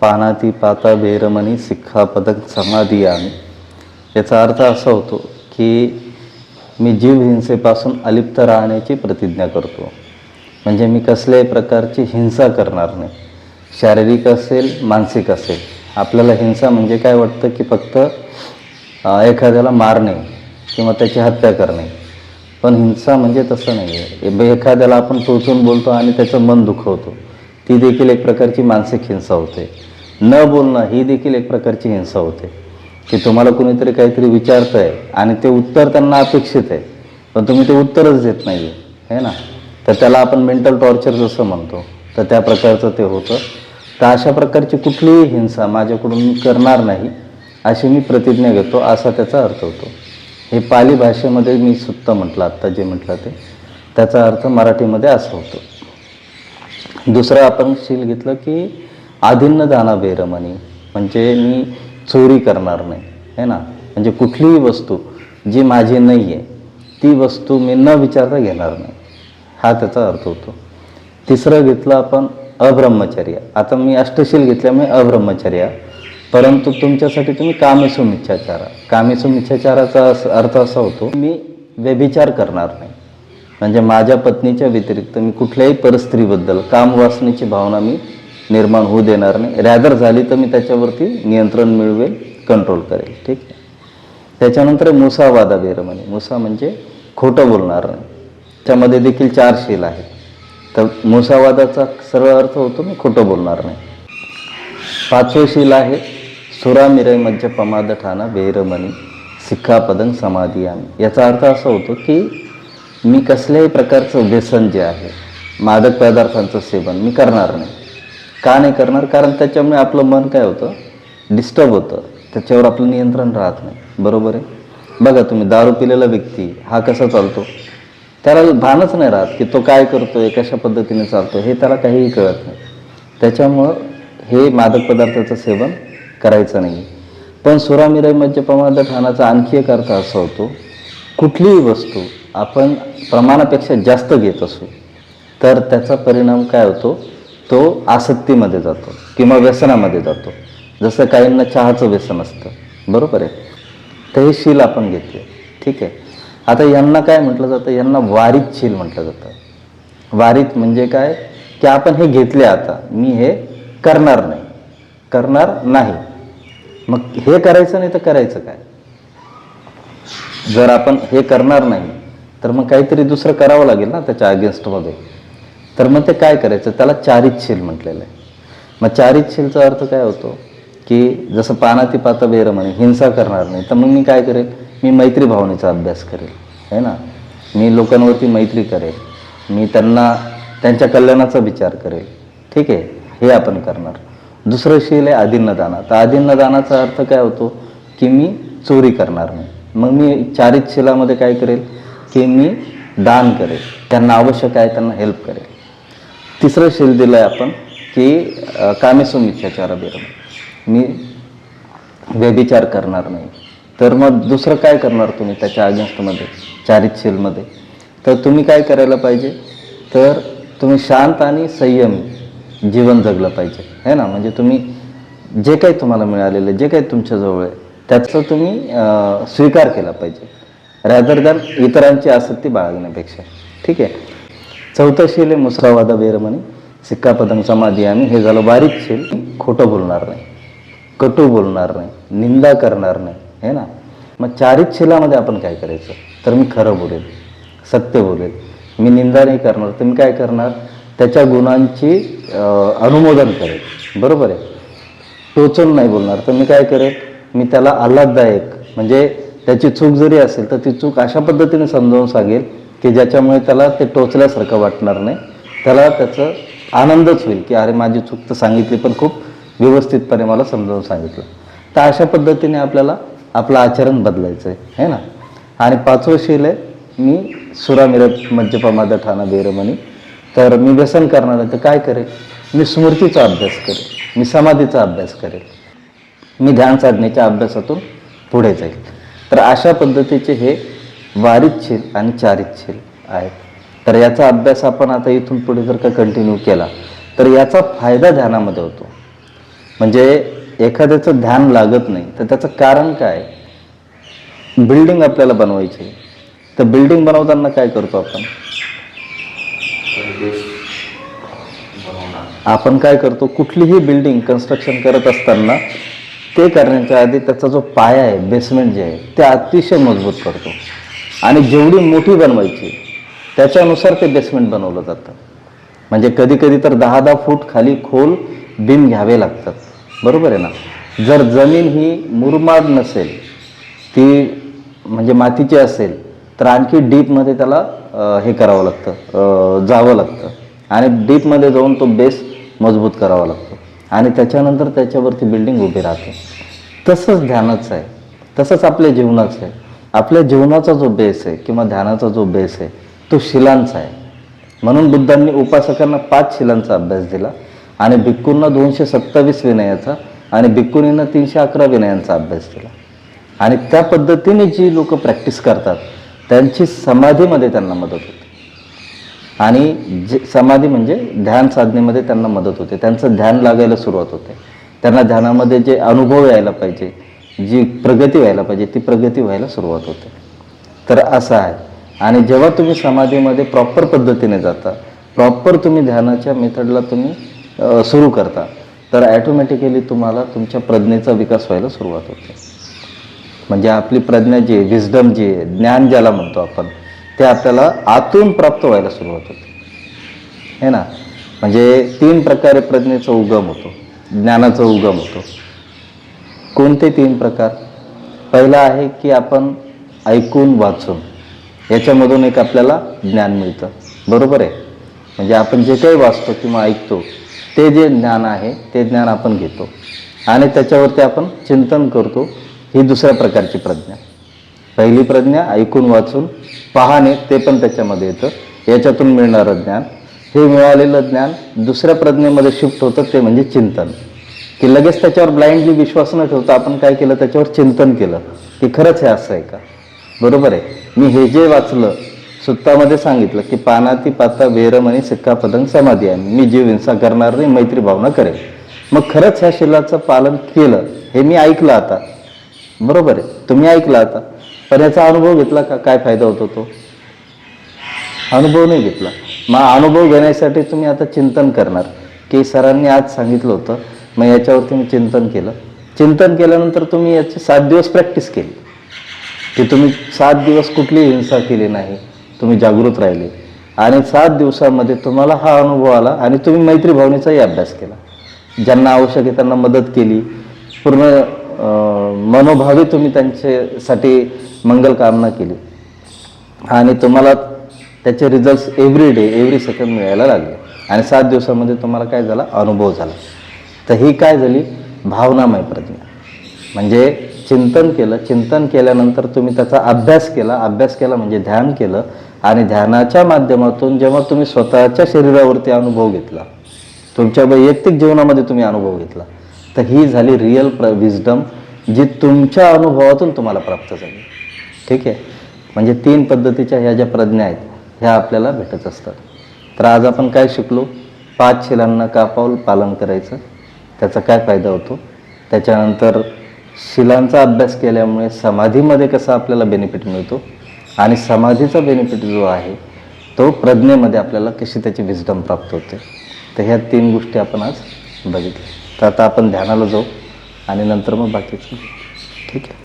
पानाती पाता बेरमणी सिक्खापदक समाधी आम्ही याचा अर्थ असा होतो की मी जीव हिंसेपासून अलिप्त राहण्याची प्रतिज्ञा करतो. म्हणजे मी कसल्याही प्रकारची हिंसा करणार नाही. शारीरिक असेल मानसिक असेल. आपल्याला हिंसा म्हणजे काय वाटतं की फक्त एखाद्याला मारणे किंवा त्याची हत्या करणे. पण हिंसा म्हणजे तसं नाही आहे एखाद्याला आपण टोचून बोलतो आणि त्याचं मन दुखवतो. ती देखील एक प्रकारची मानसिक हिंसा होते. न बोलणं ही देखील एक प्रकारची हिंसा होते. की तुम्हाला कुणीतरी काहीतरी विचारतं आहे आणि ते उत्तर त्यांना अपेक्षित आहे. पण तुम्ही ते उत्तरच देत नाही आहे है ना? तर त्याला आपण मेंटल टॉर्चर जसं म्हणतो तर त्या प्रकारचं ते होतं. तर अशा प्रकारची कुठलीही हिंसा माझ्याकडून मी करणार नाही अशी मी प्रतिज्ञा घेतो. असा त्याचा अर्थ होतो. हे पाली भाषेमध्ये मी सुद्धा म्हटलं आत्ता जे म्हटलं ते. त्याचा अर्थ मराठीमध्ये असं होतो. दुसरं आपण शील घेतलं की आदिन्न दाना बेरमणी म्हणजे मी चोरी करणार नाही. है ना? म्हणजे कुठलीही वस्तू जी माझी नाही आहे ती वस्तू मी न विचारता घेणार नाही. हा त्याचा अर्थ होतो. तिसरं घेतलं आपण अब्रह्मचर्य. आता मी अष्टशील घेतल्यामुळे अब्रह्मचर्य. परंतु तुमच्यासाठी तुम्ही कामेसु इच्छाचारा कामेसु इच्छाचाराचा अस- अर्थ असा होतो मी व्यभिचार करणार नाही. म्हणजे माझ्या पत्नीच्या व्यतिरिक्त मी कुठल्याही परस्त्रीबद्दल कामवासनेची भावना मी निर्माण होऊ देणार नाही. रॅदर झाली तर मी त्याच्यावरती नियंत्रण मिळवेल कंट्रोल करेल. ठीक आहे? त्याच्यानंतर मुसावादा बेरमणी. मुसा म्हणजे खोटं बोलणार नाही. त्यामध्ये देखील चार शील आहेत. तर मुसावादाचा सरळ अर्थ होतो मी खोटं बोलणार नाही. पाचवं शील आहे सुरा मिरय मज्ज पमाद ठाणा बेरमणी सिक्खापदन समाधी आम्ही. याचा अर्थ असा होतो की मी कसल्याही प्रकारचं व्यसन जे आहे मादक पदार्थांचं सेवन मी करणार नाही. का नाही करणार? कारण त्याच्यामुळे आपलं मन काय होतं? डिस्टर्ब होतं. त्याच्यावर आपलं नियंत्रण राहत नाही. बरोबर आहे? बघा तुम्ही दारू पिलेला व्यक्ती हा कसा चालतो? त्याला भानच नाही राहत की तो काय करतोय कशा पद्धतीने चालतो हे त्याला काहीही कळत नाही. त्याच्यामुळं हे मादक पदार्थाचं सेवन करायचं नाही. पण सुरामिराई मध्य ठाण्याचा आणखी एक अर्थ असा होतो कुठलीही वस्तू आपण प्रमाणापेक्षा जास्त घेत असू तर त्याचा परिणाम काय होतो? तो आसक्तीमध्ये जातो किंवा व्यसनामध्ये जातो. जसं काहींना चहाचं व्यसन असतं. बरोबर आहे? तर हे शील आपण घेतले. ठीक आहे? आता यांना काय म्हटलं जातं? यांना वारीत शील म्हटलं जातं. वारीत म्हणजे काय? की आपण हे घेतले आता. मी हे करणार नाही. करणार नाही. मग हे करायचं नाही तर करायचं काय? जर आपण हे करणार नाही तर मग काहीतरी दुसरं करावं लागेल ना त्याच्या अगेन्स्टमध्ये तर मग ते काय करायचं? त्याला चारितशील म्हटलेलं आहे. मग चारितशीलचा अर्थ काय होतो? की जसं पानाती पाता बेर म्हणे हिंसा करणार नाही तर मग मी काय करेल? मी मैत्री भावनेचा अभ्यास करेल. है ना? मी लोकांवरती मैत्री करेल. मी त्यांना त्यांच्या कल्याणाचा विचार करेल. ठीक आहे? हे आपण करणार. दुसरं शील आहे आदिन्नदाना. तर आदिन्नदानाचा अर्थ काय होतो? की मी चोरी करणार नाही. मग मी चारित शिलामध्ये काय करेल? की मी दान करेल. त्यांना आवश्यक आहे त्यांना हेल्प करेल. तिसरं शील दिलं आहे आपण की अ, कामेसुम इच्छाचार बेरम मी व्यभिचार करणार नाही. तर मग दुसरं काय करणार तुम्ही त्याच्या अगेन्स्टमध्ये चारित शीलमध्ये? तर तुम्ही काय करायला पाहिजे? तर तुम्ही शांत आणि संयमी जीवन जगलं पाहिजे. है ना? म्हणजे तुम्ही जे काही तुम्हाला मिळालेलं जे काही तुमच्याजवळ आहे त्याचा तुम्ही स्वीकार केला पाहिजे. रॅदर दॅन इतरांची आसक्ती बाळगण्यापेक्षा. ठीक आहे? चौथं शील आहे मुसरावादा बेरमणी सिक्कापदम समाधी आम्ही हे झालं बारीक शील. खोटं बोलणार नाही कटू बोलणार नाही निंदा करणार नाही है ना? मग चारित शिलामध्ये आपण काय करायचं? तर मी खरं बोलेल सत्य बोलेल. मी निंदा नाही करणार तर मी काय करणार? त्याच्या गुणांची अनुमोदन करेल. बरोबर आहे? टोचून नाही बोलणार तर मी काय करेल? मी त्याला आल्हाददायक म्हणजे त्याची चूक जरी असेल तर ती चूक अशा पद्धतीने समजावून सांगेल की ज्याच्यामुळे त्याला ते टोचल्यासारखं वाटणार नाही. त्याला त्याचं आनंदच होईल की अरे माझी चूक तर सांगितली पण खूप व्यवस्थितपणे मला समजावून सांगितलं. तर अशा पद्धतीने आपल्याला आपलं आचरण बदलायचं आहे है ना? आणि पाचवं शील आहे मी सुरामिरत मज्जपमाद ठाणा बेरमणी. तर मी व्यसन करणार आहे तर काय करेल? मी स्मृतीचा अभ्यास करेल मी समाधीचा अभ्यास करेल. मी ध्यान साधनेच्या अभ्यासातून पुढे जाईल. तर अशा पद्धतीचे हे वारितशील आणि चारिच्छील आहेत. तर याचा अभ्यास आपण आता इथून पुढे जर का कंटिन्यू केला तर याचा फायदा ध्यानामध्ये होतो. म्हणजे एखाद्याचं ध्यान लागत नाही तर त्याचं कारण काय? बिल्डिंग आपल्याला बनवायची आहे. तर बिल्डिंग बनवताना काय करतो आपण? आपण काय करतो? कुठलीही बिल्डिंग कन्स्ट्रक्शन करत असताना ते करण्याच्या आधी त्याचा जो पाया आहे बेसमेंट जे आहे ते अतिशय मजबूत करतो. आणि जेवढी मोठी बनवायची त्याच्यानुसार ते बेसमेंट बनवलं जातं. म्हणजे कधी कधी तर दहा दहा फूट खाली खोल बीम घ्यावे लागतात. बरोबर आहे ना? जर जमीन ही मुरमाड नसेल ती म्हणजे मातीची असेल तर आणखी डीपमध्ये त्याला हे करावं लागतं जावं लागतं. आणि डीपमध्ये जाऊन तो बेस मजबूत करावा लागतो. आणि त्याच्यानंतर त्याच्यावरती बिल्डिंग उभी राहते. तसंच ध्यानाचं आहे. तसंच आपल्या जीवनाचं आहे. आपल्या जीवनाचा जो बेस आहे किंवा ध्यानाचा जो बेस आहे तो शिलांचा आहे. म्हणून बुद्धांनी उपासकांना पाच शिलांचा अभ्यास दिला आणि भिक्कूंना दोनशे सत्तावीस विनयाचा आणि भिक्कुनींना तीनशे अकरा विनयांचा अभ्यास दिला. आणि त्या पद्धतीने जी लोक प्रॅक्टिस करतात त्यांची समाधीमध्ये त्यांना मदत होते. आणि जे समाधी म्हणजे ध्यान साधनेमध्ये त्यांना मदत होते. त्यांचं ध्यान लागायला सुरुवात होते. त्यांना ध्यानामध्ये जे अनुभव यायला पाहिजे जी प्रगती व्हायला पाहिजे ती प्रगती व्हायला सुरुवात होते. तर असं आहे. आणि जेव्हा तुम्ही समाधीमध्ये प्रॉपर पद्धतीने जाता प्रॉपर तुम्ही ध्यानाच्या मेथडला तुम्ही सुरू करता तर ॲटोमॅटिकली तुम्हाला तुमच्या प्रज्ञेचा विकास व्हायला सुरुवात होते. म्हणजे आपली प्रज्ञा जी आहे विजडम जी आहे ज्ञान ज्याला म्हणतो आपण ते आपल्याला आतून प्राप्त व्हायला सुरुवात होते. है ना? म्हणजे तीन प्रकारे प्रज्ञेचा उगम होतो ज्ञानाचा उगम होतो. कोणते तीन प्रकार? पहिला आहे की आपण ऐकून वाचून. याच्यामधून एक आपल्याला ज्ञान मिळतं. बरोबर आहे? म्हणजे आपण जे काही वाचतो किंवा ऐकतो ते जे ज्ञान आहे ते ज्ञान आपण घेतो. आणि त्याच्यावरती आपण चिंतन करतो ही दुसऱ्या प्रकारची प्रज्ञा. पहिली प्रज्ञा ऐकून वाचून पाहणे ते पण त्याच्यामध्ये येतं. याच्यातून मिळणारं ज्ञान. हे मिळालेलं ज्ञान दुसऱ्या प्रज्ञेमध्ये शिफ्ट होतं ते म्हणजे चिंतन. की लगेच त्याच्यावर ब्लाइंडली विश्वास न ठेवता आपण काय केलं? त्याच्यावर चिंतन केलं की खरंच हे असं आहे का? बरोबर आहे. मी हे जे वाचलं सुत्तामध्ये सांगितलं की पानाती पाता वेरमणी सिक्का पदंग समाधी आहे. मी जीव हिंसा करणार नाही मैत्री भावना करेन. मग खरंच ह्या शिलाचं पालन केलं हे मी ऐकलं आता. बरोबर आहे. तुम्ही ऐकलं आता. पण याचा अनुभव घेतला का? काय फायदा होतो तो? अनुभव नाही घेतला. मग अनुभव घेण्यासाठी तुम्ही आता चिंतन करणार. की सरांनी आज सांगितलं होतं मग याच्यावरती मी चिंतन केलं. चिंतन केल्यानंतर तुम्ही याची सात दिवस प्रॅक्टिस केली. की तुम्ही सात दिवस कुठलीही हिंसा केली नाही. तुम्ही जागृत राहिले. आणि सात दिवसामध्ये तुम्हाला हा अनुभव आला आणि तुम्ही मैत्री भावनेचाही अभ्यास केला. ज्यांना आवश्यक आहे त्यांना मदत केली. पूर्ण मनोभावे तुम्ही त्यांच्यासाठी मंगल कामना केली. आणि तुम्हाला त्याचे results every day every second मिळायला लागले. आणि सात दिवसामध्ये तुम्हाला काय झाला? अनुभव झाला. तर ही काय झाली? भावनामय प्रज्ञा म्हणजे चिंतन केलं. चिंतन केल्यानंतर तुम्ही त्याचा अभ्यास केला. अभ्यास केला म्हणजे ध्यान केलं. आणि ध्यानाच्या माध्यमातून जेव्हा तुम्ही स्वतःच्या शरीरावरती अनुभव घेतला तुमच्या वैयक्तिक जीवनामध्ये तुम्ही अनुभव घेतला तर ही झाली रिअल प्र विजडम जी तुमच्या अनुभवातून तुम्हाला प्राप्त झाली. ठीक आहे? म्हणजे तीन पद्धतीच्या ह्या ज्या प्रज्ञा आहेत ह्या आपल्याला भेटत असतात. तर आज आपण काय शिकलो? पाच शिलांना का पाऊल पालन करायचं. त्याचा काय फायदा होतो? त्याच्यानंतर शिलांचा अभ्यास केल्यामुळे समाधीमध्ये कसा आपल्याला बेनिफिट मिळतो? आणि समाधीचा बेनिफिट जो आहे तो प्रज्ञेमध्ये आपल्याला कशी त्याची विजडम प्राप्त होते? तर ह्या तीन गोष्टी आपण आज बघितल्या. तर आता आपण ध्यानाला जाऊ आणि नंतर मग बाकीचं ठीक आहे?